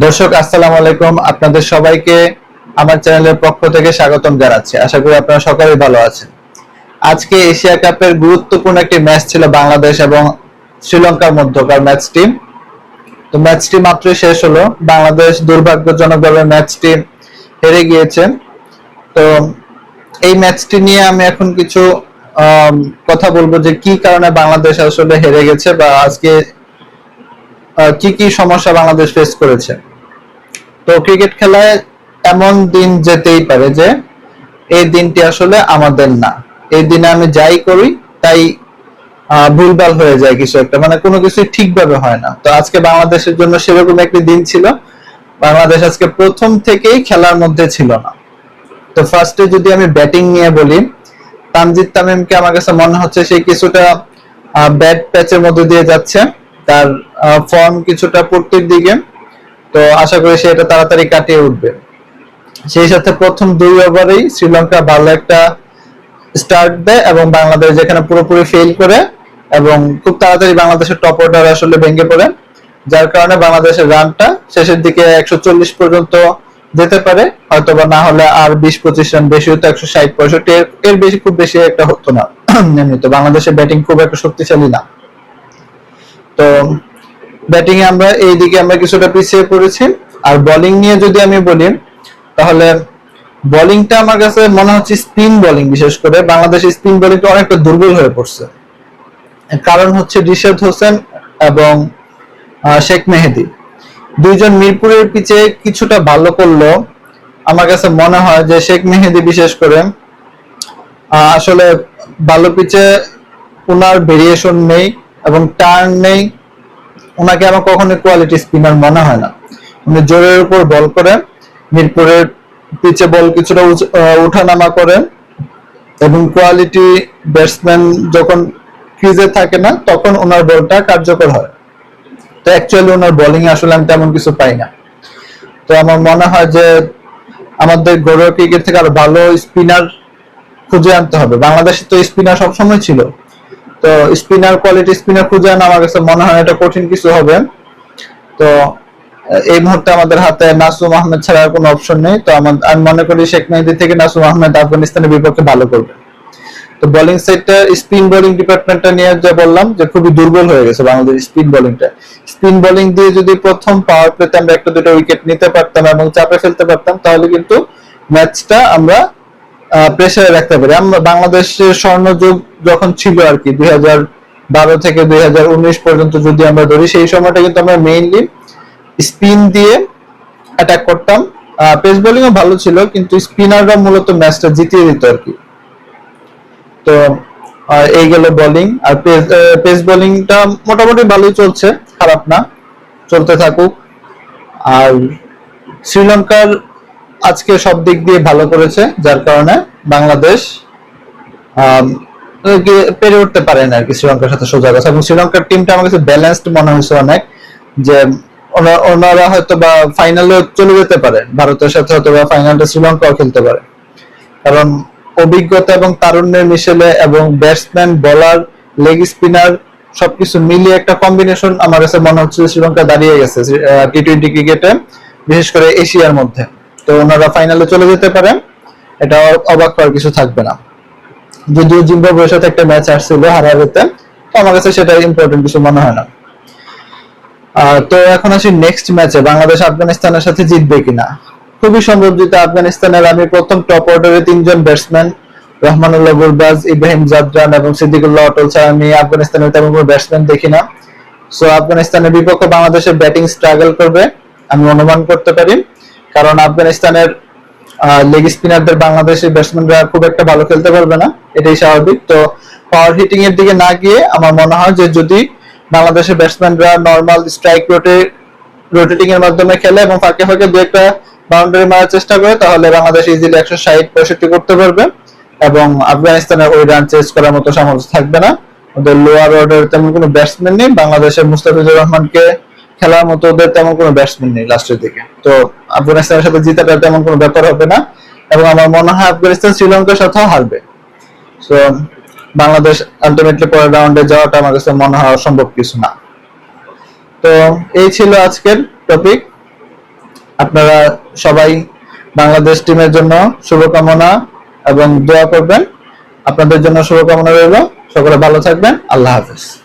দর্শক, আসসালামু আলাইকুম। আপনাদের সবাইকে আমার চ্যানেলের পক্ষ থেকে স্বাগতম জানাচ্ছি। আশা করি আপনারা সকলেই ভালো আছেন। আজকে এশিয়া কাপের গুরুত্বপূর্ণ একটি ম্যাচ ছিল বাংলাদেশ এবং শ্রীলঙ্কার মধ্যকার ম্যাচটি তো ম্যাচটি মাত্রই শেষ হলো। বাংলাদেশ দুর্ভাগ্যজনকভাবে ম্যাচটি হেরে গিয়েছে। তো এই ম্যাচটি নিয়ে আমি এখন কিছু কথা বলব যে কি কারণে বাংলাদেশ আসলে হেরে গেছে বা আজকে কি কি সমস্যা বাংলাদেশ ফেস করেছে? তো ক্রিকেট খেলায় এমন দিন যেতেই পারে যে, এই দিনটি আসলে আমাদের না। এই দিনে আমি যাই করি, তাই ভুলভাল হয়ে যায় কিছু একটা। মানে কোনো কিছু ঠিকভাবে হয় না। তো আজকে বাংলাদেশের জন্য সেরকম একটি দিন ছিল। বাংলাদেশ আজকে প্রথম থেকেই খেলার মধ্যে ছিল না। তো ফার্স্টে যদি আমি ব্যাটিং নিয়ে বলি, তানজিদ তামিমকে আমার কাছে মনে হচ্ছে সে কিছুটা ব্যাট প্যাচের মধ্যে দিয়ে যাচ্ছে। তার ফর্ম কিছুটা পড়তির দিকে। তো আশা করি সে এটা তাড়াতাড়ি কাটিয়ে উঠবে। সেই সাথে প্রথম দুই ওভারেই শ্রীলঙ্কা ভালো একটা স্টার্ট দেয় এবং বাংলাদেশ যেখানে পুরোপুরি ফেল করে এবং খুব তাড়াতাড়ি বাংলাদেশের টপ অর্ডার আসলে ভেঙে পড়ে। যার কারণে বাংলাদেশের রানটা শেষের দিকে একশো চল্লিশ পর্যন্ত যেতে পারে। হয়তো বা না হলে আর বিশ পঁচিশ রান বেশি হতো, একশো ষাট, পঁয়ষট্টি, এর- বেশি খুব বেশি একটা হতো না। এমনিতে বাংলাদেশের ব্যাটিং খুব একটা শক্তিশালী না। তো ব্যাটিং এ আমরা এই দিকে আমরা কিছুটা পিছিয়ে পড়েছি। আর বোলিং নিয়ে যদি আমি বলি, তাহলে বোলিংটা আমার কাছে মনে হচ্ছে স্পিন বোলিং বিশেষ করে। বাংলাদেশের স্পিন বোলিংটা অনেকটা দুর্বল হয়ে পড়ছে। কারণ হচ্ছে রিশাদ হোসেন এবং শেখ মেহেদি। দুইজন মিরপুরের পিচে কিছুটা ভালো করল। আমার কাছে মনে হয় যে শেখ মেহেদি বিশেষ করে আসলে ভালো পিচে ওনার ভেরিয়েশন নেই। এবং টার্ন নেই। ওনাকে আমার কখনো কোয়ালিটি স্পিনার মনে হয় না। উনি জোরের উপর বল করে মিরপুরের পিচে বল কিছুটা ওঠানামা করে এবং কোয়ালিটি ব্যাটসম্যান যখন ক্রিজে থাকে না, তখন ওনার বলটা কার্যকর হয়। তো অ্যাকচুয়ালি ওনার বোলিং আসলে আমি তেমন কিছু পাই না। তো আমার মনে হয় যে আমাদের ঘরোয়া ক্রিকেট থেকে আরও ভালো স্পিনার খুঁজে আনতে হবে। বাংলাদেশে তো স্পিনার সবসময় ছিল। তো স্পিনার কোয়ালিটি স্পিনার খুঁজে আনা আমার কাছে মনে হয় এটা কঠিন কিছু হবে। তো, এই মুহূর্তে আমাদের হাতে নাসুম আহমেদ ছাড়া আর কোনো অপশন নেই। তো আমি মনে করি শেখ মেহেদি থেকে নাসুম আহমেদ আফগানিস্তানের বিপক্ষে ভালো করবে। তো বোলিং সাইডটা স্পিন বোলিং ডিপার্টমেন্টটা নিয়ে যে বললাম যে খুবই দুর্বল হয়ে গেছে বাংলাদেশ স্পিন বোলিংটা স্পিন বোলিং দিয়ে যদি প্রথম পাওয়ার প্লেতে আমরা একটা দুটো উইকেট নিতে পারতাম এবং চাপে ফেলতে পারতাম, তাহলে কিন্তু ম্যাচটা আমরা প্রেসারে রাখতে পারি। আমরা বাংলাদেশের স্বর্ণযুগ যখন ছিল আর কি, দুই বারো থেকে দুই হাজার উনিশ পর্যন্ত যদি আমরা ধরি, সেই সময়টা কিন্তু আমরা মেইনলি স্পিন দিয়ে অ্যাটাক করতাম। পেস বোলিংও ভালো ছিল, কিন্তু স্পিনাররা মূলত ম্যাচটা জিতিয়ে দিত আর কি। তো এই গেল বোলিং আর পেস বোলিংটা মোটামুটি ভালোই চলছে, খারাপ না, চলতে থাকুক। আর শ্রীলঙ্কার আজকে সব দিক দিয়ে ভালো করেছে, যার কারণে বাংলাদেশ পেরে উঠতে পারে না আর কি শ্রীলঙ্কার সাথে সোজা কথা এবং শ্রীলঙ্কার টিমটা আমার কাছে ব্যালেন্সড মনে হয়েছে অনেক, যে ওনা- ওনারা হয়তো বা ফাইনালে চলে যেতে পারে। ভারতের সাথে হয়তো বা ফাইনালটা শ্রীলঙ্কাও খেলতে পারে। কারণ অভিজ্ঞতা এবং তারুণ্যের মিশেলে এবং ব্যাটসম্যান বলার লেগ স্পিনার সবকিছু মিলিয়ে একটা কম্বিনেশন আমার কাছে মনে হচ্ছে শ্রীলঙ্কা দাঁড়িয়ে গেছে টি টোয়েন্টি ক্রিকেটে বিশেষ করে এশিয়ার মধ্যে। তো ওনারা ফাইনালে চলে যেতে পারে এটা অবাক করার কিছু থাকবে না। যদিও জিম্বাবুয়ের সাথে একটা ম্যাচ আসছিল হারারেতে, তো আমার কাছে সেটা ইম্পর্টেন্ট কিছু মনে হয় না। তো এখন আসি নেক্সট ম্যাচে বাংলাদেশ আফগানিস্তানের সাথে জিতবে কিনা? খুবই সম্ভব জিতে আফগানিস্তানের আমি প্রথম টপ অর্ডারে তিনজন ব্যাটসম্যান রহমানুল্লাহ গুরবাজ, ইব্রাহিম জাদরান এবং সিদ্দিকুল্লাহ অটল ছাড়া আমি আফগানিস্তানের তেমন কোনো ব্যাটসম্যান দেখি না। সো আফগানিস্তানের বিপক্ষে বাংলাদেশের ব্যাটিং স্ট্রাগল করবে, আমি অনুমান করতে পারি। কারণ আফগানিস্তানের লেগ স্পিনারদের বাংলাদেশের ব্যাটসম্যানরা খুব একটা ভালো খেলতে পারবে না, এটাই স্বাভাবিক। তো পাওয়ার হিটিং এর দিকে না গিয়ে আমার মনে হয় যে যদি বাংলাদেশের ব্যাটসম্যানরা নর্মাল স্ট্রাইক রোটে রোটেটিং এর মাধ্যমে খেলে এবং ফাঁকে ফাঁকে দু একটা বাউন্ডারি মারার চেষ্টা করে, তাহলে বাংলাদেশ ইজিলি একশো ষাট, পঁয়ষট্টি করতে পারবে এবং আফগানিস্তানের ওই রান চেস করার মতো সামর্থ্য থাকবে না। ওদের লোয়ার অর্ডার তেমন কোনো ব্যাটসম্যান নেই। বাংলাদেশের মুস্তাফিজুর রহমানকে খেলার মতো ওদের তেমন কোনো ব্যাটসম্যান নেই লাস্টের দিকে। তো আফগানিস্তানের সাথে জিতাটা তেমন কোনো ব্যাপার হবে না। এবং আমার মনে হয় আফগানিস্তান শ্রীলঙ্কার সাথেও হারবে। সো বাংলাদেশ আলটিমেটলি পরের রাউন্ডে যাওয়াটা আমার কাছে মনে হয় অসম্ভব কিছু না। তো, এই ছিল আজকের টপিক আপনারা সবাই বাংলাদেশ টিমের জন্য শুভকামনা এবং দোয়া করবেন। আপনাদের জন্য শুভকামনা রইল। সকলে ভালো থাকবেন। আল্লাহ হাফেজ।